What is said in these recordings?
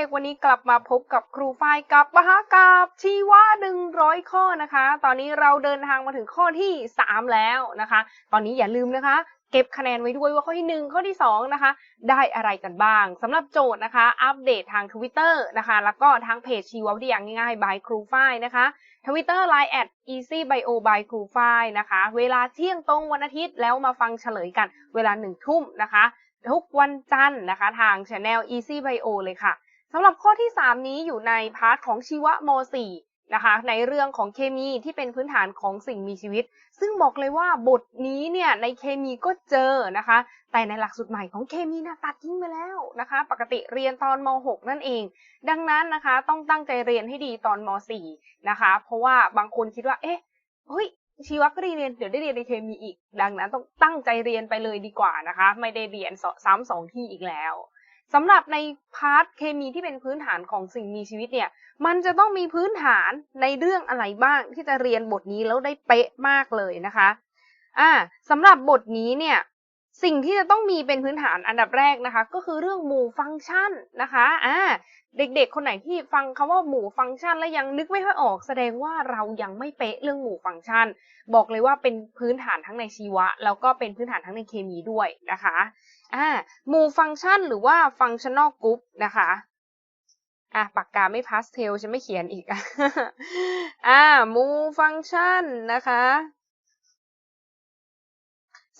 ด็กๆ วันนี้กลับมาพบกับครูฝ้ายกับมหากาบชีวะ100ข้อนะคะ ตอนนี้เราเดินทางมาถึงข้อที่3แล้วนะคะ ตอนนี้อย่าลืมนะคะ เก็บคะแนนไว้ด้วยว่าข้อที่1ข้อที่2นะคะ ได้อะไรกันบ้างสำหรับโจทย์นะคะ อัปเดตทาง Twitter นะคะ แล้วก็ทางเพจชีววิทยาง่ายๆ by ครูฝ้ายนะคะ Twitter Line at easy bio by ครูฝ้ายนะคะ เวลาเที่ยงตรงวันอาทิตย์แล้วมาฟังเฉลยกัน เวลาหนึ่งทุ่มนะคะทุกวันจันทร์นะคะทาง Channel Easy Bio เลยค่ะ สำหรับข้อที่ 3 นี้อยู่ในพาร์ทของชีวะม .4 นะคะ ในเรื่องของเคมีที่เป็นพื้นฐานของสิ่งมีชีวิต ซึ่งบอกเลยว่าบทนี้เนี่ยในเคมีก็เจอนะคะ แต่ในหลักสูตรใหม่ของเคมีนะตัดทิ้งไปแล้วนะคะ ปกติเรียนตอนม .6 นั่นเอง ดังนั้นนะคะต้องตั้งใจเรียนให้ดีตอนม .4 นะคะ เพราะว่าบางคนคิดว่า เอ๊ะเฮ้ยชีวะก็ได้เรียนเดี๋ยวได้เรียนในเคมีอีก ดังนั้นต้องตั้งใจเรียนไปเลยดีกว่านะคะ ไม่ได้เรียนซ้ำสองที่อีกแล้ว สำหรับในพาร์ทเคมีที่เป็นพื้นฐานของสิ่งมีชีวิตเนี่ย มันจะต้องมีพื้นฐานในเรื่องอะไรบ้างที่จะเรียนบทนี้แล้วได้เป๊ะมากเลยนะคะ อ่าสำหรับบทนี้เนี่ย สิ่งที่จะต้องมีเป็นพื้นฐานอันดับแรกนะคะ ก็คือเรื่องหมู่ฟังก์ชันนะคะอ่าเด็กๆ คนไหนที่ฟังคำว่าหมู่ฟังก์ชัน แล้วยังนึกไม่ค่อยออก แสดงว่าเรายังไม่เป๊ะเรื่องหมู่ฟังก์ชัน บอกเลยว่าเป็นพื้นฐานทั้งในชีวะ แล้วก็เป็นพื้นฐานทั้งในเคมีด้วยนะคะอ่าหมู่ฟังก์ชันหรือว่า functional group นะคะอะปากกาไม่พาสเทลฉันไม่เขียนอีกอ่าหมู่ฟังก์ชันนะคะ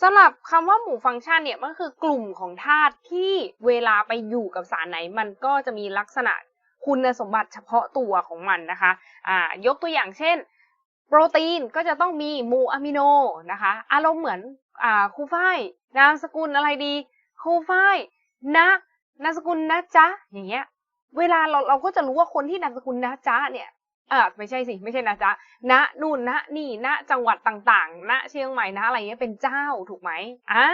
สำหรับคำว่าหมู่ฟังก์ชันเนี่ยมันคือกลุ่มของธาตุที่เวลาไปอยู่กับสารไหน มันก็จะมีลักษณะคุณสมบัติเฉพาะตัวของมันนะคะอ่ายกตัวอย่างเช่น โปรตีนก็จะต้องมีหมู่อะมิโนนะคะอารมณ์เหมือนอ่าครูฝ้ายนามสกุลอะไรดีครูฝ้ายนะนามสกุลนะจ๊ะอย่างเงี้ยเวลาเราเราก็จะรู้ว่าคนที่นามสกุลนะจ๊ะเนี่ย เอ่าไม่ใช่สิ ไม่ใช่นะจ๊ะณนู่นณนี่ณจังหวัดต่างๆณเชียงใหม่นะอะไรเงี้ยเป็นเจ้าถูกไหมอ่า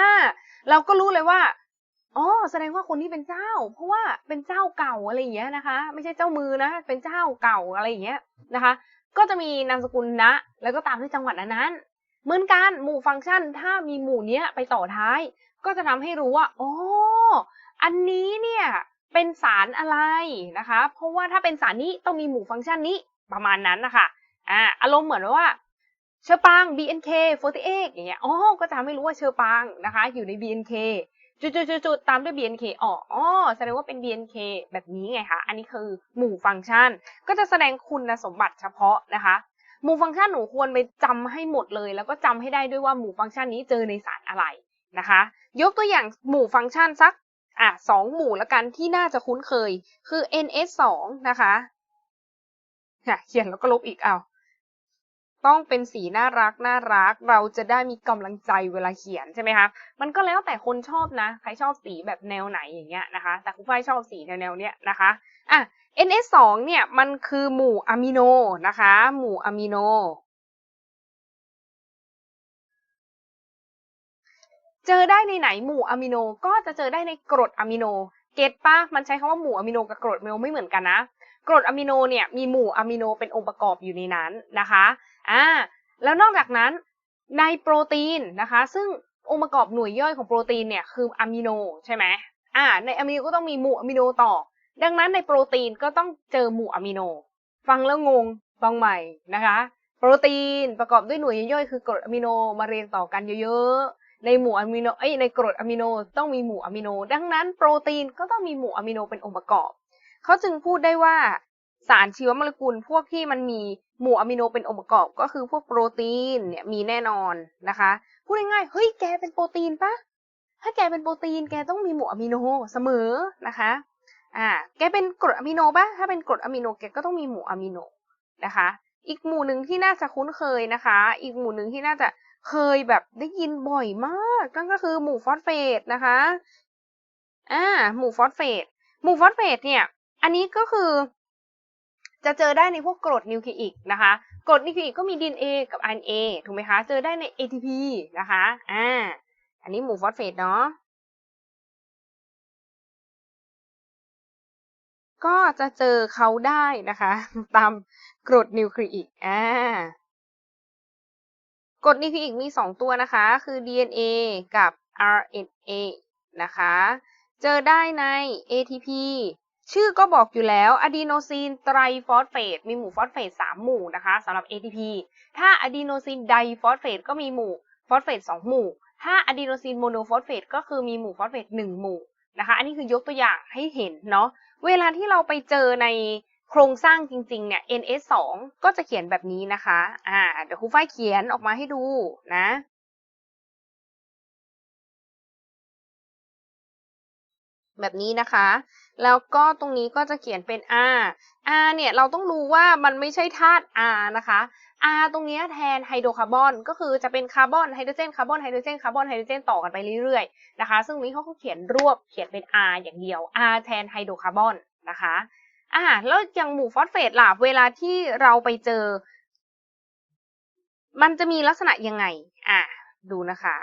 เราก็รู้เลยว่าอ๋อแสดงว่าคนนี้เป็นเจ้า เพราะว่าเป็นเจ้าเก่าอะไรอย่างเงี้ยนะคะ ไม่ใช่เจ้ามือนะ เป็นเจ้าเก่าอะไรอย่างเงี้ยนะคะ ก็จะมีนามสกุลณแล้วก็ตามด้วยจังหวัดนั้นๆเหมือนกันหมู่ฟังก์ชันถ้ามีหมู่เนี้ยไปต่อท้าย ก็จะทำให้รู้ว่าอ๋ออันนี้เนี่ยเป็นสารอะไรนะคะ เพราะว่าถ้าเป็นสารนี้ต้องมีหมู่ฟังก์ชันนี้ ประมาณนั้นนะคะอ่าอารมณ์เหมือนว่าเชอปาง BNK48 อย่างเงี้ย อ๋อ ก็จะทำให้รู้ว่าเชอปางนะคะ อยู่ใน BNK จุดๆๆตามด้วย BNK อ๋ออ๋อ แสดงว่าเป็น BNK แบบนี้ไงคะ อันนี้คือหมู่ฟังก์ชัน ก็จะแสดงคุณสมบัติเฉพาะนะคะ หมู่ฟังก์ชันหนูควรไปจำให้หมดเลย แล้วก็จำให้ได้ด้วยว่าหมู่ฟังก์ชันนี้เจอในสารอะไรนะคะ ยกตัวอย่างหมู่ฟังก์ชันสักอะสองหมู่ละกันที่น่าจะคุ้นเคย คือ ns 2 นะคะ ค่ะเขียนแล้วก็ลบอีกเอาต้องเป็นสีน่ารักน่ารัก เราจะได้มีกำลังใจเวลาเขียนใช่ไหมคะ มันก็แล้วแต่คนชอบนะ ใครชอบสีแบบแนวไหนอย่างเงี้ยนะคะ แต่คุณฝ้ายชอบสีแนวแนวเนี้ยนะคะอะ ns 2 เนี่ยมันคือหมู่อะมิโนนะคะ หมู่อะมิโน เจอได้ในไหนหมู่อะมิโนก็จะเจอได้ในกรดอะมิโน เกตปะมันใช้คำว่าหมู่อะมิโนกับกรดอะมิโนไม่เหมือนกันนะ กรดอะมิโนเนี่ยมีหมู่อะมิโนเป็นองค์ประกอบอยู่ในนั้นนะคะอ่าแล้วนอกจากนั้นในโปรตีนนะคะ ซึ่งองค์ประกอบหน่วยย่อยของโปรตีนเนี่ยคืออะมิโนใช่ไหมอ่าในอะมิโนก็ต้องมีหมู่อะมิโนต่อ ดังนั้นในโปรตีนก็ต้องเจอหมู่อะมิโน ฟังแล้วงงฟังใหม่นะคะ โปรตีนประกอบด้วยหน่วยย่อยคือกรดอะมิโนมาเรียงต่อกันเยอะๆในหมู่อะมิโนเอ้ยในกรดอะมิโนต้องมีหมู่อะมิโน ดังนั้นโปรตีนก็ต้องมีหมู่อะมิโนเป็นองค์ประกอบ เขาจึงพูดได้ว่าสารชีวโมเลกุลพวกที่มันมีหมู่อะมิโนเป็นองค์ประกอบก็คือพวกโปรตีนเนี่ยมีแน่นอนนะคะพูดง่ายๆเฮ้ยแกเป็นโปรตีนปะถ้าแกเป็นโปรตีนแกต้องมีหมู่อะมิโนเสมอนะคะอ่าแกเป็นกรดอะมิโนปะถ้าเป็นกรดอะมิโนแกก็ต้องมีหมู่อะมิโนนะคะ อีกหมู่หนึ่งที่น่าจะคุ้นเคยนะคะ อีกหมู่หนึ่งที่น่าจะเคยแบบได้ยินบ่อยมากนั่นก็คือหมู่ฟอสเฟตนะคะอ่าหมู่ฟอสเฟตหมู่ฟอสเฟตเนี่ย อันนี้ก็คือ จะเจอได้ในพวกกรดนิวคลีอิกนะคะกรดนิวคลีอิกก็มี DNA กับ RNA ถูกไหมคะ เจอได้ใน ATP นะคะอ่าอันนี้หมู่ฟอสเฟตเนาะก็จะเจอเขาได้นะคะ ตามกรดนิวคลีอิกอ่ากรดนิวคลีอิกมี 2 ตัวนะคะ คือ DNA กับ RNA นะคะ เจอได้ใน ATP ชื่อก็บอกอยู่แล้วอะดีโนซีนไตรฟอสเฟตมีหมู่ฟอสเฟต3หมู่นะคะสำหรับ ATP ถ้าอะดีโนซีนไดฟอสเฟตก็มีหมู่ฟอสเฟต2หมู่ ถ้าอะดีโนซีนโมโนฟอสเฟตก็คือมีหมู่ฟอสเฟต1หมู่นะคะ อันนี้คือยกตัวอย่างให้เห็นเนาะ เวลาที่เราไปเจอในโครงสร้างจริงๆเนี่ย NS2 ก็จะเขียนแบบนี้นะคะ อ่า เดี๋ยวครูฝ้ายเขียนออกมาให้ดูนะ แบบนี้นะคะ แล้วก็ตรงนี้ก็จะเขียนเป็น R R เนี่ยเราต้องรู้ว่ามันไม่ใช่ธาตุ R นะคะ R ตรงนี้แทนไฮโดรคาร์บอนก็คือจะเป็นคาร์บอนไฮโดรเจนคาร์บอนไฮโดรเจนคาร์บอนไฮโดรเจนต่อกันไปเรื่อยๆนะคะ ซึ่งนี้เขาก็เขียนรวบเขียนเป็น R อย่างเดียว R แทนไฮโดรคาร์บอนนะคะอ่าแล้วอย่างหมู่ฟอสเฟตล่ะเวลาที่เราไปเจอ มันจะมีลักษณะยังไง อ่าดูนะคะ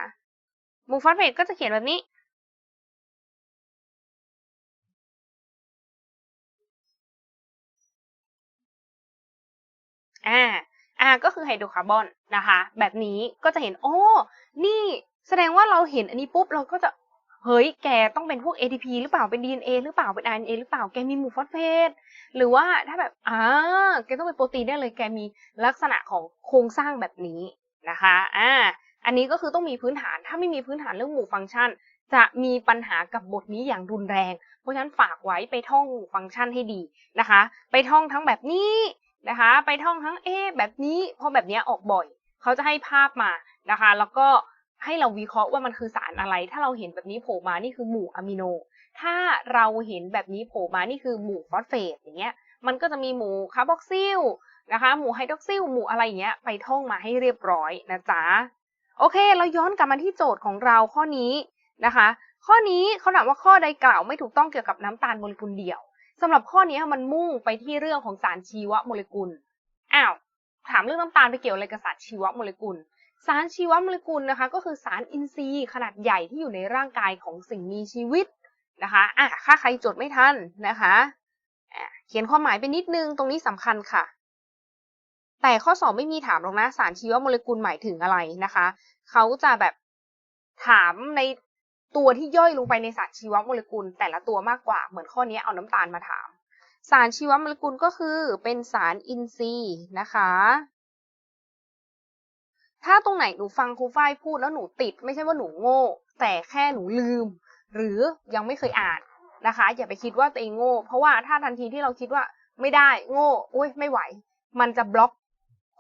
หมู่ฟอสเฟตก็จะเขียนแบบนี้ อ่าอ่าก็คือไฮโดรคาร์บอนนะคะ แบบนี้ก็จะเห็น โอ้ นี่แสดงว่าเราเห็นอันนี้ปุ๊บเราก็จะ เฮ้ย แกต้องเป็นพวก ATP หรือเปล่า เป็น DNA หรือเปล่า เป็น RNA หรือเปล่า แกมีหมู่ฟอสเฟต หรือว่าถ้าแบบ อ่า แกต้องเป็นโปรตีนได้เลย แกมีลักษณะของโครงสร้างแบบนี้นะคะ อ่า อันนี้ก็คือต้องมีพื้นฐาน ถ้าไม่มีพื้นฐานเรื่องหมู่ฟังก์ชัน จะมีปัญหากับบทนี้อย่างรุนแรง เพราะฉะนั้นฝากไว้ไปท่องหมู่ฟังก์ชันให้ดีนะคะ ไปท่องทั้งแบบนี้ นะคะ ไปท่องทั้งเอแบบนี้เพราะแบบนี้ออกบ่อย เขาจะให้ภาพมานะคะ แล้วก็ให้เราวิเคราะห์ว่ามันคือสารอะไร ถ้าเราเห็นแบบนี้โผล่มานี่คือหมู่อะมิโน ถ้าเราเห็นแบบนี้โผล่มานี่คือหมู่ฟอสเฟตอย่างเงี้ย มันก็จะมีหมู่คาร์บอกซิลนะคะ หมู่ไฮดรอกซิล หมู่อะไรอย่างเงี้ย ไปท่องมาให้เรียบร้อยนะจ๊ะ โอเค เราย้อนกลับมาที่โจทย์ของเราข้อนี้นะคะ ข้อนี้เขาถามว่าข้อใดกล่าวไม่ถูกต้องเกี่ยวกับน้ำตาลโมเลกุลเดี่ยว สำหรับข้อนี้มันมุ่งไปที่เรื่องของสารชีวโมเลกุลอ้าวถามเรื่องน้ำตาลไปเกี่ยวอะไรกับสารชีวโมเลกุล สารชีวโมเลกุลนะคะ ก็คือสารอินทรีย์ขนาดใหญ่ที่อยู่ในร่างกายของสิ่งมีชีวิตนะคะอะถ้าใครจดไม่ทันนะคะเขียนความหมายไปนิดนึงตรงนี้สำคัญค่ะ แต่ข้อสอบไม่มีถามหรอกนะสารชีวโมเลกุลหมายถึงอะไรนะคะ เขาจะแบบถามใน ตัวที่ย่อยลงไปในสารชีวโมเลกุล แต่ละตัวมากกว่า เหมือนข้อนี้เอาน้ำตาลมาถาม สารชีวโมเลกุลก็คือเป็นสารอินทรีย์นะคะ ถ้าตรงไหนหนูฟังครูฝ้ายพูดแล้วหนูติด ไม่ใช่ว่าหนูโง่ แต่แค่หนูลืม หรือยังไม่เคยอ่านนะคะ อย่าไปคิดว่าตัวเองโง่ เพราะว่าถ้าทันทีที่เราคิดว่าไม่ได้โง่โอ้ยไม่ไหว มันจะบล็อก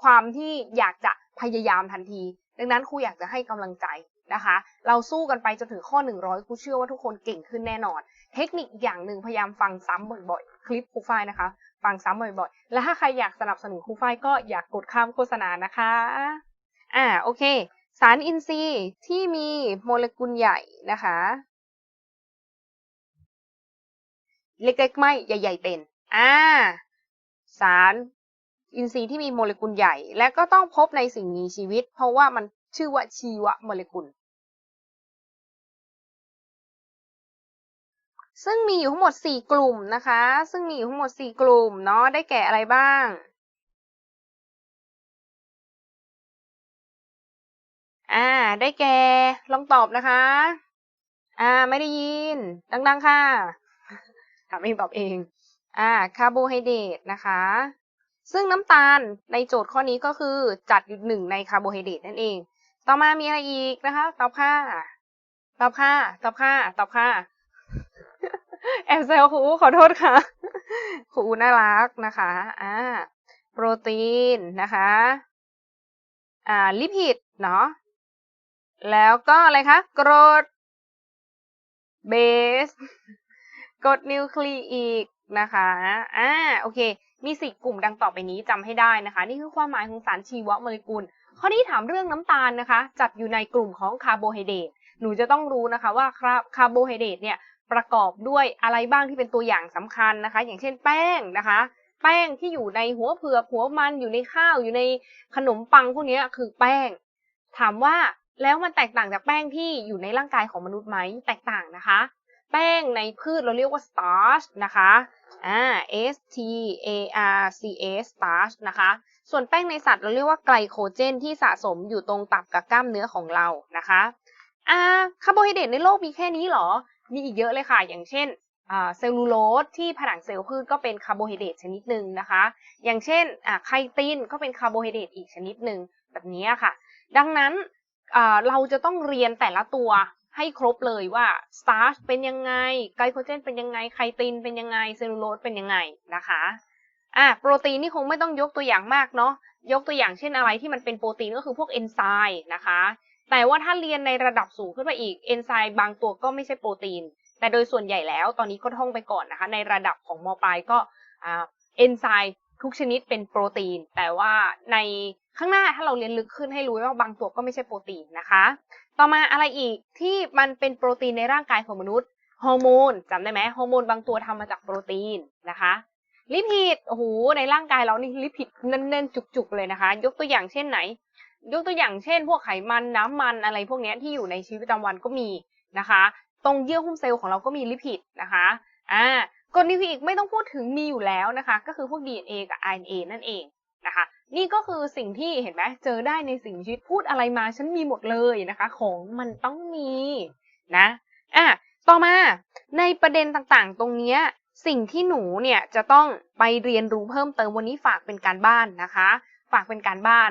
ความที่อยากจะพยายามทันที ดังนั้นครูอยากจะให้กำลังใจ นะคะ เราสู้กันไปจนถึงข้อ 100ครูเชื่อว่าทุกคนเก่งขึ้นแน่นอน เทคนิคอย่างหนึ่งพยายามฟังซ้ำบ่อยๆ คลิปครูฝ้ายนะคะ ฟังซ้ำบ่อยๆ และถ้าใครอยากสนับสนุนครูฝ้ายก็อยากกดข้ามโฆษณานะคะ อ่าโอเค สารอินทรีย์ที่มีโมเลกุลใหญ่นะคะ เล็กๆไม่ใหญ่ ๆ เป็น อ่า สารอินทรีย์ที่มีโมเลกุลใหญ่ และก็ต้องพบในสิ่งมีชีวิต เพราะว่ามัน ชื่อว่าชีวโมเลกุล ซึ่งมีอยู่ทั้งหมด 4 กลุ่มนะคะ ซึ่งมีอยู่ทั้งหมด 4 กลุ่มเนาะได้แก่อะไรบ้างอ่า ได้แก่ ลองตอบนะคะ อ่า ไม่ได้ยิน ดังๆ ค่ะ ถามเองตอบเอง อ่า คาร์โบไฮเดรตนะคะ ซึ่งน้ำตาลในโจทย์ข้อนี้ก็คือจัดอยู่หนึ่งในคาร์โบไฮเดรตนั่นเอง ต่อมามีอะไรอีกนะคะ ตอบค่ะ ตอบค่ะ ตอบค่ะ ตอบค่ะ แอบเซลครูขอโทษค่ะครูน่ารักนะคะ อ่า โปรตีนนะคะ อ่า ลิพิดเนาะ แล้วก็อะไรคะ กรด เบส กรดนิวคลีอีกนะคะ อ่า โอเค มีสี่กลุ่มดังต่อไปนี้จำให้ได้นะคะ นี่คือความหมายของสารชีวโมเลกุล ข้อนี้ถามเรื่องน้ำตาลนะคะ จัดอยู่ในกลุ่มของคาร์โบไฮเดรตหนูจะต้องรู้นะคะว่าคาร์โบไฮเดรตเนี่ยประกอบด้วยอะไรบ้างที่เป็นตัวอย่างสำคัญนะคะ อย่างเช่นแป้งนะคะ แป้งที่อยู่ในหัวเผือกหัวมันอยู่ในข้าวอยู่ในขนมปังพวกนี้คือแป้ง ถามว่าแล้วมันแตกต่างจากแป้งที่อยู่ในร่างกายของมนุษย์ไหมแตกต่างนะคะ แป้งในพืชเราเรียกว่า starch นะคะ อ่า S T A R C S starch นะคะ ส่วนแป้งในสัตว์เราเรียกว่าไกลโคเจนที่สะสมอยู่ตรงตับกับกล้ามเนื้อของเรานะคะอ่าคาร์โบไฮเดรตในโลกมีแค่นี้หรอ มีอีกเยอะเลยค่ะ อย่างเช่นอ่าเซลลูโลสที่ผนังเซลล์พืชก็เป็นคาร์โบไฮเดรตชนิดหนึ่งนะคะ อย่างเช่นอ่าไคตินก็เป็นคาร์โบไฮเดรตอีกชนิดหนึ่งแบบนี้ค่ะ ดังนั้นอ่าเราจะต้องเรียนแต่ละตัว ให้ครบเลยว่าสตาร์ชเป็นยังไงไกลโคเจนเป็นยังไงไคตินเป็นยังไงเซลลูโลสเป็นยังไงนะคะอ่าโปรตีนนี่คงไม่ต้องยกตัวอย่างมากเนาะยกตัวอย่างเช่นอะไรที่มันเป็นโปรตีนก็คือพวกเอนไซม์นะคะ แต่ว่าถ้าเรียนในระดับสูงขึ้นไปอีกเอนไซม์บางตัวก็ไม่ใช่โปรตีน แต่โดยส่วนใหญ่แล้วตอนนี้ก็ท่องไปก่อนนะคะ ในระดับของมปลายก็เอนไซม์ทุกชนิดเป็นโปรตีน แต่ว่าใน ข้างหน้าถ้าเราเรียนลึกขึ้นให้รู้ว่าบางตัวก็ไม่ใช่โปรตีนนะคะ ต่อมาอะไรอีกที่มันเป็นโปรตีนในร่างกายของมนุษย์ฮอร์โมนจำได้ไหมฮอร์โมนบางตัวทำมาจากโปรตีนนะคะลิพิดโอ้โหในร่างกายเรานี่ลิพิดแน่นๆจุกๆเลยนะคะ ยกตัวอย่างเช่นไหน ยกตัวอย่างเช่น พวกไขมันน้ำมันอะไรพวกนี้ที่อยู่ในชีวิตประจำวันก็มีนะคะ ตรงเยื่อหุ้มเซลล์ของเราก็มีลิพิดนะคะอ่ากรดนิวคลีอิกไม่ต้องพูดถึงมีอยู่แล้วนะคะ ก็คือพวก DNA กับ RNA นั่นเองนะคะ นี่ก็คือสิ่งที่เห็นไหมเจอได้ในสิ่งชีวิตพูดอะไรมาฉันมีหมดเลยนะคะ ของมันต้องมีนะอะต่อมาในประเด็นต่างๆ ตรงเนี้ยสิ่งที่หนูเนี่ยจะต้องไปเรียนรู้เพิ่มเติมวันนี้ฝากเป็นการบ้านนะคะ ฝากเป็นการบ้าน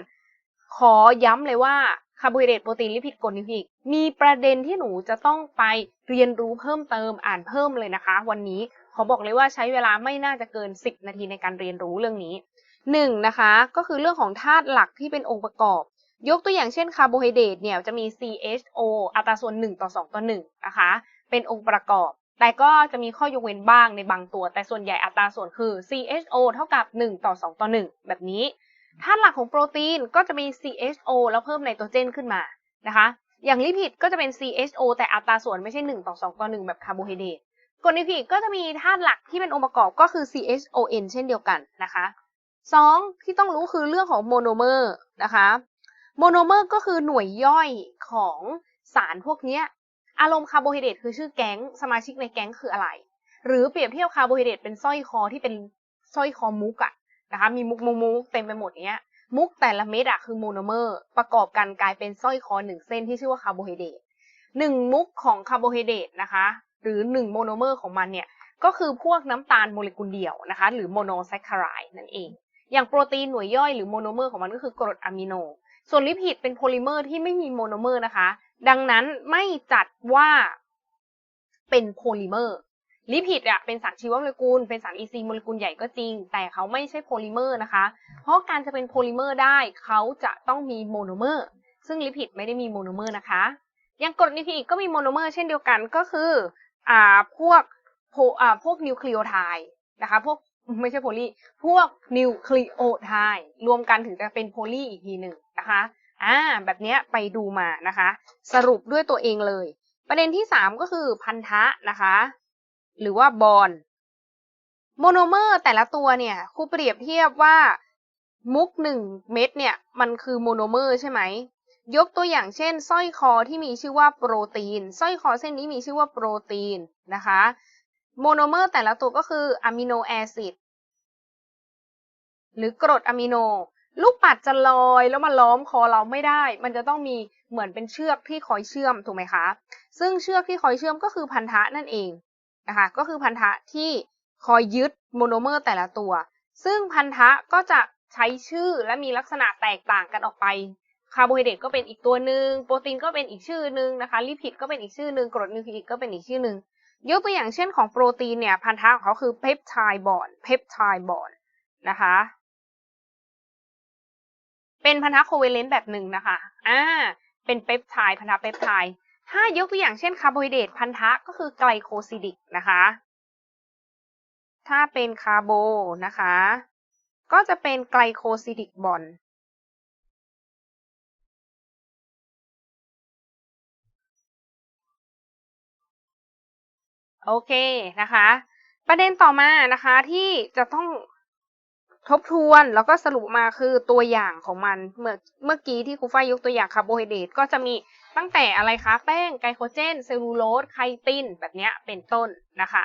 ขอย้ำเลยว่าคาร์โบไฮเดรตโปรตีนลิพิดกรดนิวคลิกมีประเด็นที่หนูจะต้องไปเรียนรู้เพิ่มเติมอ่านเพิ่มเลยนะคะ วันนี้ขอบอกเลยว่าใช้เวลาไม่น่าจะเกิน 10 นาทีในการเรียนรู้เรื่องนี้ หนึ่งนะคะก็คือเรื่องของธาตุหลักที่เป็นองค์ประกอบ ยกตัวอย่างเช่นคาร์โบไฮเดรตเนี่ยจะมี CHO อัตราส่วน 1 ต่อ 2 ต่อ 1 นะคะ เป็นองค์ประกอบ แต่ก็จะมีข้อยกเว้นบ้างในบางตัว แต่ส่วนใหญ่อัตราส่วนคือ CHO เท่ากับ 1 ต่อ 2 ต่อ 1 แบบนี้ธาตุหลักของโปรตีนก็จะมี CHO แล้วเพิ่มไนโตรเจนขึ้นมานะคะ อย่างลิพิดก็จะเป็น CHO แต่อัตราส่วนไม่ใช่ 1 ต่อ 2 ต่อ 1 แบบคาร์โบไฮเดรตกรดนิวคลีอิกก็จะมีธาตุหลักที่เป็นองค์ประกอบก็คือ CHON เช่นเดียวกันนะคะ สองที่ต้องรู้คือเรื่องของโมโนเมอร์นะคะโมโนเมอร์ก็คือหน่วยย่อยของสารพวกเนี้ยอารมณ์คาร์โบไฮเดรตคือชื่อแก๊งสมาชิกในแก๊งคืออะไร หรือเปรียบเทียบคาร์โบไฮเดรตเป็นสร้อยคอที่เป็นสร้อยคอมุกอะนะคะมีมุกมุกมุกเต็มไปหมดเนี้ยมุกแต่ละเม็ดอะคือโมโนเมอร์ประกอบกันกลายเป็นสร้อยคอหนึ่งเส้นที่ชื่อว่าคาร์โบไฮเดรตหนึ่งมุกของคาร์โบไฮเดรตนะคะหรือหนึ่งโมโนเมอร์ของมันเนี่ยก็คือพวกน้ำตาลโมเลกุลเดียวนะคะหรือโมโนแซคคารายนั่นเอง อย่างโปรตีนหน่วยย่อยหรือโมโนเมอร์ของมันก็คือกรดอะมิโน ส่วนลิพิดเป็นโพลิเมอร์ที่ไม่มีโมโนเมอร์นะคะ ดังนั้นไม่จัดว่าเป็นโพลิเมอร์ลิพิดอะเป็นสารชีวโมเลกุล เป็นสารอีซีโมเลกุลใหญ่ก็จริง แต่เขาไม่ใช่โพลิเมอร์นะคะ เพราะการจะเป็นโพลิเมอร์ได้เขาจะต้องมีโมโนเมอร์ ซึ่งลิพิดไม่ได้มีโมโนเมอร์นะคะ อย่างกรดนิวคลีอิกก็มีโมโนเมอร์เช่นเดียวกันก็คืออ่าพวกโพอ่าพวกนิวคลีโอไทด์นะคะ พวก ไม่ใช่โพลีพวกนิวคลีโอไทด์รวมกันถึงจะเป็นโพลีอีกทีหนึ่งนะคะอ่าแบบนี้ไปดูมานะคะ สรุปด้วยตัวเองเลย ประเด็นที่สามก็คือพันธะนะคะ หรือว่าบอนโมโนเมอร์แต่ละตัวเนี่ยครูเปรียบเทียบว่ามุกหนึ่งเม็ดเนี่ย มันคือโมโนเมอร์ใช่ไหม ยกตัวอย่างเช่นสร้อยคอที่มีชื่อว่าโปรตีนสร้อยคอเส้นนี้มีชื่อว่าโปรตีนนะคะ โมโนเมอร์แต่ละตัวก็คืออะมิโนแอซิดหรือกรดอะมิโน ลูกปัดจะลอยแล้วมาล้อมคอเราไม่ได้ มันจะต้องมีเหมือนเป็นเชือกที่คอยเชื่อมถูกไหมคะ ซึ่งเชือกที่คอยเชื่อมก็คือพันธะนั่นเองนะคะก็คือพันธะที่คอยยึดโมโนเมอร์แต่ละตัว ซึ่งพันธะก็จะใช้ชื่อและมีลักษณะแตกต่างกันออกไปคาร์โบไฮเดรตก็เป็นอีกตัวหนึ่งโปรตีนก็เป็นอีกชื่อหนึ่งนะคะลิพิดก็เป็นอีกชื่อหนึ่งกรดนิวคลีอิกก็เป็นอีกชื่อหนึ่ง ยกตัวอย่างเช่นของโปรตีนเนี่ยพันธะของเขาคือเพปไทด์บอนเพปไทด์บอนนะคะ เป็นพันธะโคเวเลนต์แบบหนึ่งนะคะอ่าเป็นเปปไทด์พันธะเปปไทด์ถ้ายกตัวอย่างเช่นคาร์โบไฮเดรตพันธะก็คือไกลโคซิดิกนะคะ ถ้าเป็นคาร์โบนะคะ ก็จะเป็นไกลโคซิดิกบอน โอเคนะคะ ประเด็นต่อมานะคะที่จะต้องทบทวนแล้วก็สรุปมาคือตัวอย่างของมันเมื่อเมื่อกี้ที่ครูฝ้ายยกตัวอย่างคาร์โบไฮเดรตก็จะมีตั้งแต่อะไรคะแป้งไกลโคเจน เซลลูโลสไคติน แบบนี้เป็นต้นนะคะ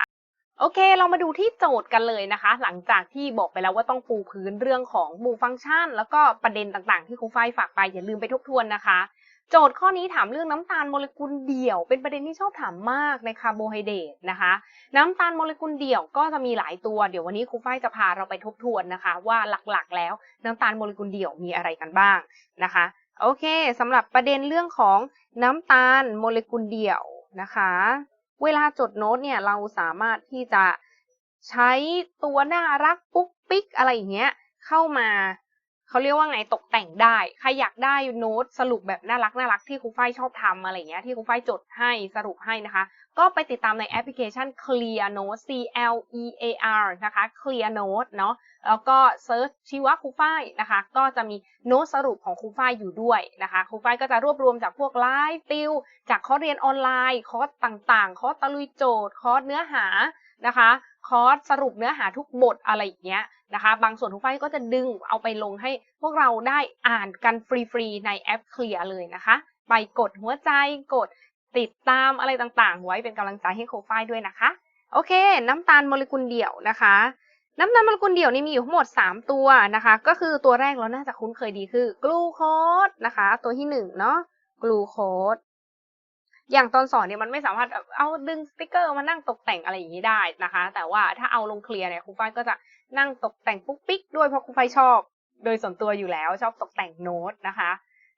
โอเค เรามาดูที่โจทย์กันเลยนะคะ หลังจากที่บอกไปแล้วว่าต้องปูพื้นเรื่องของหมู่ฟังก์ชัน แล้วก็ประเด็นต่างๆ ที่ครูฝ้ายฝากไปอย่าลืมไปทบทวนนะคะ โจทย์ข้อนี้ถามเรื่องน้ำตาลโมเลกุลเดี่ยว เป็นประเด็นที่ชอบถามมากในคาร์โบไฮเดรตนะคะ น้ำตาลโมเลกุลเดี่ยวก็จะมีหลายตัว เดี๋ยววันนี้ครูฝ้ายจะพาเราไปทบทวนนะคะ ว่าหลักๆ แล้วน้ำตาลโมเลกุลเดี่ยวมีอะไรกันบ้างนะคะโอเคสำหรับประเด็นเรื่องของน้ำตาลโมเลกุลเดี่ยวนะคะ เวลาจดโน้ตเนี่ยเราสามารถที่จะใช้ตัวน่ารักปุ๊กปิ๊กอะไรอย่างเงี้ยเข้ามา เขาเรียกว่าไงตกแต่งได้ ใครอยากได้โน้ตสรุปแบบน่ารักน่ารักที่ครูฝ้ายชอบทำอะไรเงี้ยที่ครูฝ้ายจดให้สรุปให้นะคะ ก็ไปติดตามในแอปพลิเคชัน Clear Note C L E A R นะคะ Clear Note เนาะแล้วก็เซิร์ชชีวะครูฝ้ายนะคะ ก็จะมีโน้ตสรุปของครูฝ้ายอยู่ด้วยนะคะครูฝ้ายก็จะรวบรวมจากพวกไลฟ์ติวจากคอร์สเรียนออนไลน์คอร์สต่างๆ คอร์สตะลุยโจทย์คอร์สเนื้อหานะคะ คอร์สสรุปเนื้อหาทุกบทอะไรอย่างเงี้ยนะคะ บางส่วนทุกฝ่ายก็จะดึงเอาไปลงให้พวกเราได้อ่านกันฟรีๆในแอป Clear เลยนะคะ ไปกดหัวใจกดติดตามอะไรต่างๆ ไว้เป็นกำลังใจให้โคฝ้ายด้วยนะคะ โอเค น้ำตาลโมเลกุลเดี่ยวนะคะ น้ำตาลโมเลกุลเดี่ยวนี่มีอยู่ทั้งหมด 3 ตัวนะคะ ก็คือตัวแรกเราน่าจะคุ้นเคยดีคือกลูโคสนะคะ ตัวที่1เนาะกลูโคส อย่างตอนสอนเนี่ยมันไม่สามารถเอาดึงสติกเกอร์มานั่งตกแต่งอะไรอย่างนี้ได้นะคะ แต่ว่าถ้าเอาลงเคลียร์เนี่ยครูฝ้ายก็จะนั่งตกแต่งปุ๊กปิ๊กด้วยเพราะครูฝ้ายชอบ โดยส่วนตัวอยู่แล้วชอบตกแต่งโน้ตนะคะ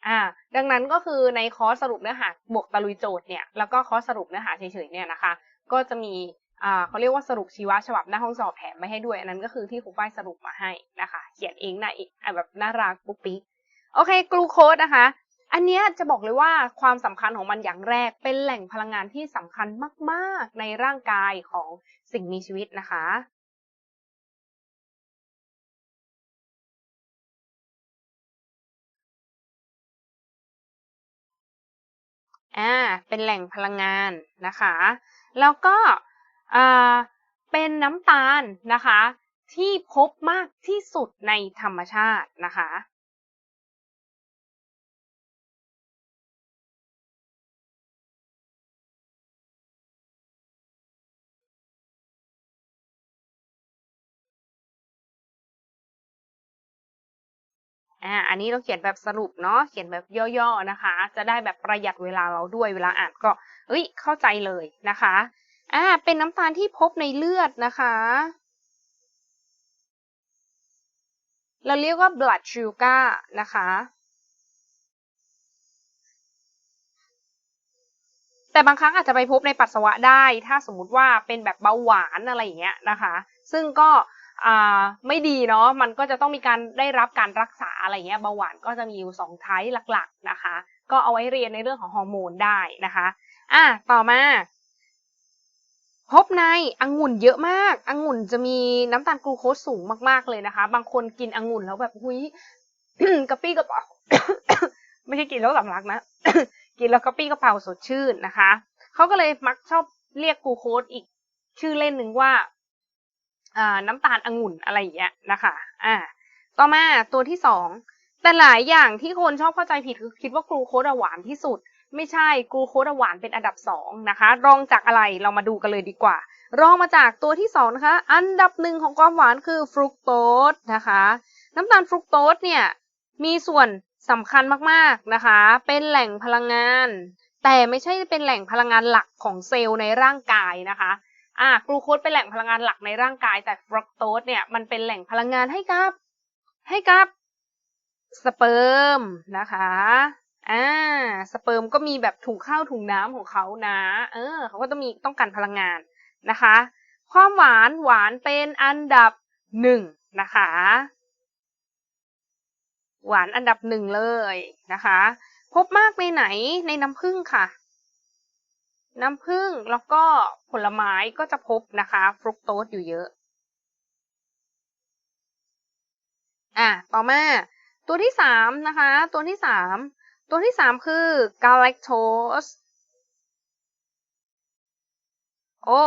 อ่าดังนั้นก็คือในคอร์สสรุปเนื้อหาบวกตะลุยโจทย์เนี่ยแล้วก็คอร์สสรุปเนื้อหาเฉยๆเนี่ยนะคะ ก็จะมีอ่าเขาเรียกว่าสรุปชีวะฉบับหน้าห้องสอบแถมไม่ให้ด้วย อันนั้นก็คือที่ครูฝ้ายสรุปมาให้นะคะ เขียนเองนะอีกแบบน่ารักปุ๊กปิ๊กโอเคกลูโคสนะคะ อันนี้จะบอกเลยว่าความสำคัญของมันอย่างแรก เป็นแหล่งพลังงานที่สำคัญมาก ๆ ในร่างกายของสิ่งมีชีวิตนะคะ อ่า เป็นแหล่งพลังงานนะคะ แล้วก็อ่าเป็นน้ำตาลนะคะ ที่พบมากที่สุดในธรรมชาตินะคะ อ่าอันนี้เราเขียนแบบสรุปเนาะเขียนแบบย่อๆนะคะ จะได้แบบประหยัดเวลาเราด้วยเวลาอ่านก็เอ้ยเข้าใจเลยนะคะอ่าเป็นน้ำตาลที่พบในเลือดนะคะ เราเรียกว่า blood sugar นะคะแต่บางครั้งอาจจะไปพบในปัสสาวะได้ ถ้าสมมุติว่าเป็นแบบเบาหวานอะไรอย่างเงี้ยนะคะ ซึ่งก็ ไม่ดีเนาะมันก็จะต้องมีการได้รับการรักษาอะไรเงี้ยเบาหวานก็จะมีอยู่สองไทป์หลักๆนะคะ ก็เอาไว้เรียนในเรื่องของฮอร์โมนได้นะคะอะต่อมาพบในองุ่นเยอะมากองุ่นจะมีน้ำตาลกลูโคสสูงมากๆเลยนะคะ บางคนกินองุ่นแล้วแบบหุยกระปี้กระเป๋าไม่ใช่กินแล้วสำลักนะ กินแล้วกระปี้กระเป๋าสดชื่นนะคะเขาก็เลยมักชอบเรียกกลูโคสอีกชื่อเล่นหนึ่งว่า น้ำตาลองุ่นอะไรอย่างเงี้ยนะคะอ่าต่อมาตัวที่สองแต่หลายอย่างที่คนชอบเข้าใจผิดคือคิดว่ากลูโคสหวานที่สุด ไม่ใช่กลูโคสหวานเป็นอันดับสองนะคะ รองจากอะไรเรามาดูกันเลยดีกว่า รองมาจากตัวที่สองนะคะ อันดับหนึ่งของความหวานคือฟรุกโตสนะคะ น้ำตาลฟรุกโตสเนี่ยมีส่วนสำคัญมากๆนะคะ เป็นแหล่งพลังงาน แต่ไม่ใช่เป็นแหล่งพลังงานหลักของเซลล์ในร่างกายนะคะ อ่ากลูโคสเป็นแหล่งพลังงานหลักในร่างกาย แต่ฟรักโตสเนี่ยมันเป็นแหล่งพลังงานให้กับ ให้กับสเปิร์มนะคะอ่าสเปิร์มก็มีแบบถุงข้าวถุงน้ำของเขานะ เออเขาก็ต้องมีต้องการพลังงานนะคะ ความหวานหวานเป็นอันดับหนึ่งนะคะ หวานอันดับหนึ่งเลยนะคะ พบมากในไหนในน้ำผึ้งค่ะ น้ำผึ้งแล้วก็ผลไม้ก็จะพบนะคะฟรุกโตสอยู่เยอะ อะต่อมาตัวที่สามนะคะ ตัวที่สามตัวที่สามคือกาแลคโตสโอ้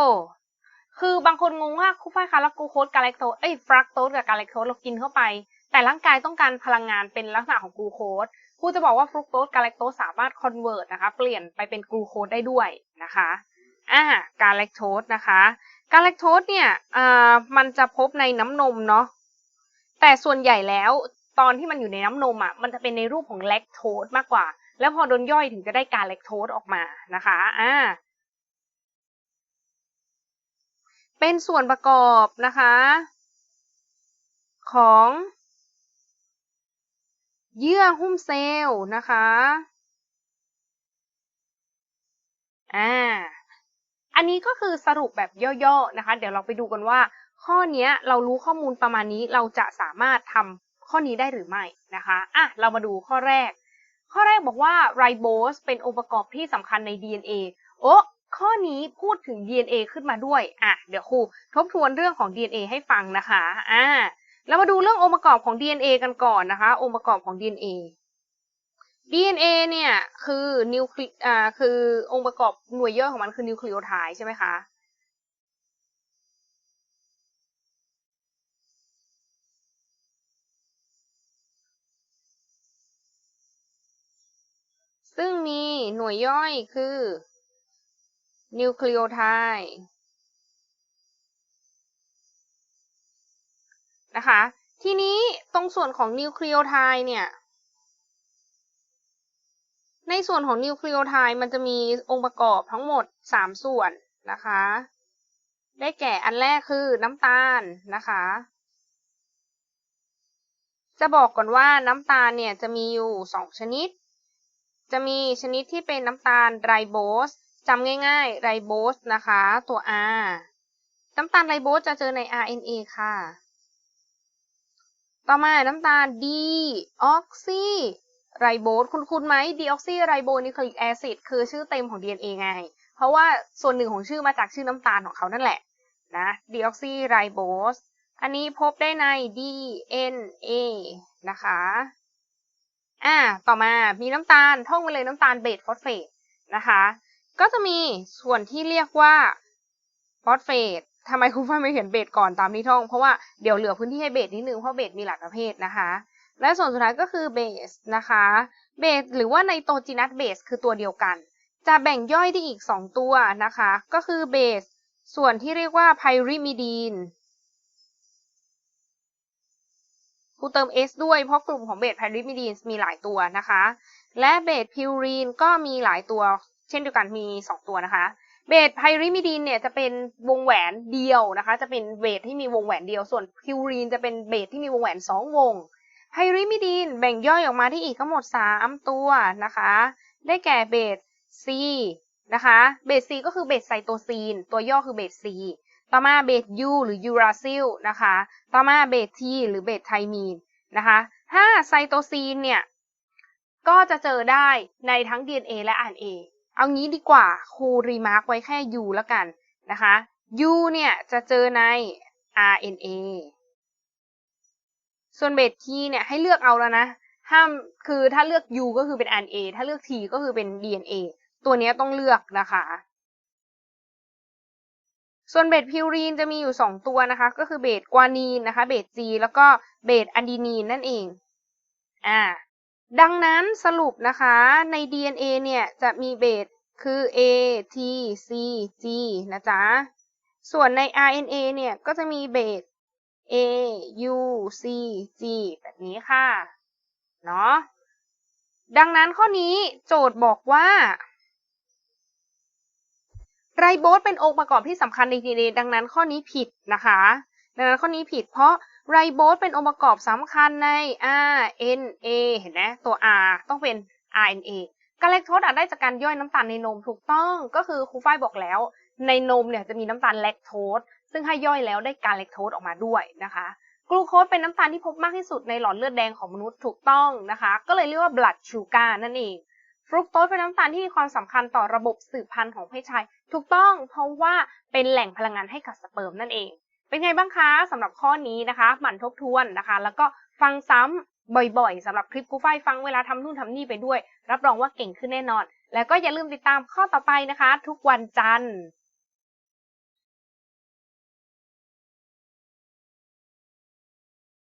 คือบางคนงงว่าคูฟ้าคะแล้วกูโคสกาแลคโตสเอ้ยฟรักโตสกับกาแลคโตสเรากินเข้าไป แต่ร่างกายต้องการพลังงานเป็นลักษณะของกูโคส รูจะบอกว่าฟรุกโตสกาแลคโตสสามารถคอนเวิร์ตนะคะ เปลี่ยนไปเป็นกลูโคสได้ด้วยนะคะอ่ากาแลคโตสนะคะกาแลคโตสเนี่ยอ่ามันจะพบในน้ำนมเนาะแต่ส่วนใหญ่แล้วตอนที่มันอยู่ในน้ำนมอะมันจะเป็นในรูปของแลคโตสมากกว่า แล้วพอโดนย่อยถึงจะได้การเล็กโทสออกมานะคะอ่าเป็นส่วนประกอบนะคะ ของ เยื่อหุ้มเซลล์นะคะ อ่า อันนี้ก็คือสรุปแบบย่อๆนะคะ เดี๋ยวเราไปดูกันว่า ข้อนี้เรารู้ข้อมูลประมาณนี้เราจะสามารถทำข้อนี้ได้หรือไม่นะคะ อะ เรามาดูข้อแรก ข้อแรกบอกว่าไรโบสเป็นองค์ประกอบที่สำคัญใน DNA โอ้ข้อนี้พูดถึง DNA ขึ้นมาด้วย อะ เดี๋ยวครูทบทวนเรื่องของ DNA ให้ฟังนะคะ อ่า เรามาดูเรื่ององค์ประกอบของ DNA กันก่อนนะคะ องค์ประกอบของ DNA DNA เนี่ยคือนิวคลีอ่าคือองค์ประกอบหน่วยย่อยของมันคือนิวคลีโอไทด์ใช่ไหมคะซึ่งมีหน่วยย่อยคือนิวคลีโอไทด์ นะคะ ทีนี้ตรงส่วนของนิวคลีโอไทด์เนี่ย ในส่วนของนิวคลีโอไทด์มันจะมีองค์ประกอบทั้งหมด 3 ส่วนนะคะ ได้แก่อันแรกคือน้ำตาลนะคะ จะบอกก่อนว่าน้ำตาลเนี่ยจะมีอยู่ 2 ชนิด จะมีชนิดที่เป็นน้ำตาลไรโบสจำง่ายๆไรโบสนะคะ ตัว R น้ำตาลไรโบสจะเจอใน RNA ค่ะ ต่อมาน้ำตาลดีออกซีไรโบสคุณคุณไหมดีออกซีไรโบนิคลิกแอซิดคือชื่อเต็มของ DNA ไง เพราะว่าส่วนหนึ่งของชื่อมาจากชื่อน้ำตาลของเขานั่นแหละนะดีออกซีไรโบสอันนี้พบได้ใน DNA นะคะอ่าต่อมามีน้ำตาลท่องไปเลยน้ำตาลเบสฟอสเฟตนะคะ ก็จะมีส่วนที่เรียกว่าฟอสเฟต ทำไมคุณฟ้าไม่เขียนเบสก่อนตามที่ท่อง เพราะว่าเดี๋ยวเหลือพื้นที่ให้เบสนิดนึงเพราะเบสมีหลายประเภทนะคะ และส่วนสุดท้ายก็คือเบสนะคะเบสหรือว่าไนโตรจีนัสเบสคือตัวเดียวกัน จะแบ่งย่อยได้อีก 2 ตัวนะคะ ก็คือเบสส่วนที่เรียกว่าไพริมิดีนกูเติม S ด้วยเพราะกลุ่มของเบสไพริมิดีนมีหลายตัวนะคะ และเบสพิวรีนก็มีหลายตัว เช่นเดียวกันมี 2 ตัวนะคะ เบสไพริมิดีนเนี่ยจะเป็นวงแหวนเดียวนะคะ จะเป็นเบสที่มีวงแหวนเดียว ส่วนพิวรีนจะเป็นเบสที่มีวงแหวน 2 วง ไพริมิดีนแบ่งย่อยออกมาที่อีกทั้งหมด 3 ตัวนะคะ ได้แก่เบส C นะคะ เบส C ก็คือเบสไซโตซีน ตัวย่อคือเบส C ต่อมาเบส U หรือยูราซิลนะคะ ต่อมาเบส T หรือเบสไทมีนนะคะถ้าไซโตซีนเนี่ยก็จะเจอได้ในทั้ง DNA และ RNA เอางี้ดีกว่าครูรีมาร์กไว้แค่ U แล้วกันนะคะ U เนี่ยจะเจอใน RNA ส่วนเบส T เนี่ยให้เลือกเอาแล้วนะ ห้ามคือถ้าเลือก U ก็คือเป็น RNA ถ้าเลือก T ก็คือเป็น DNA ตัวนี้ต้องเลือกนะคะ ส่วนเบสพิวรีนจะมีอยู่ 2 ตัวนะคะ ก็คือเบสกวานีนนะคะ เบส G แล้วก็เบสอะดีนีนนั่นเอง อ่า ดังนั้นสรุปนะคะใน DNA เนี่ยจะมีเบสคือ A T C G นะจ๊ะ ส่วนใน RNA เนี่ยก็จะมีเบส A U C G แบบนี้ค่ะ เนาะ ดังนั้นข้อนี้โจทย์บอกว่า ไรโบสเป็นองค์ประกอบที่สำคัญใน DNA ดังนั้นข้อนี้ผิดนะคะ ดังนั้นข้อนี้ผิดเพราะ ไรโบสเป็นองค์ประกอบสำคัญใน RNA เห็นไหมตัว R ต้องเป็น RNA การเลคโทสอาจได้จากการย่อยน้ำตาลในนมถูกต้องก็คือครูฝ้ายบอกแล้ว ในนมเนี่ยจะมีน้ำตาลแลคโตสซึ่งให้ย่อยแล้วได้การเลคโทสออกมาด้วยนะคะกลูโคสเป็นน้ำตาลที่พบมากที่สุดในหลอดเลือดแดงของมนุษย์ถูกต้องนะคะ ก็เลยเรียกว่า blood sugar นั่นเองฟรุกโตสเป็นน้ำตาลที่มีความสำคัญต่อระบบสืบพันธุ์ของเพศชาย ถูกต้องเพราะว่าเป็นแหล่งพลังงานให้กับสเปิร์มนั่นเอง เป็นไงบ้างคะสำหรับข้อนี้นะคะหมั่นทบทวนนะคะ แล้วก็ฟังซ้ำบ่อยๆสำหรับคลิปกูไฟฟังเวลาทำนู่นทำนี่ไปด้วย รับรองว่าเก่งขึ้นแน่นอน แล้วก็อย่าลืมติดตามข้อต่อไปนะคะ ทุกวันจันทร์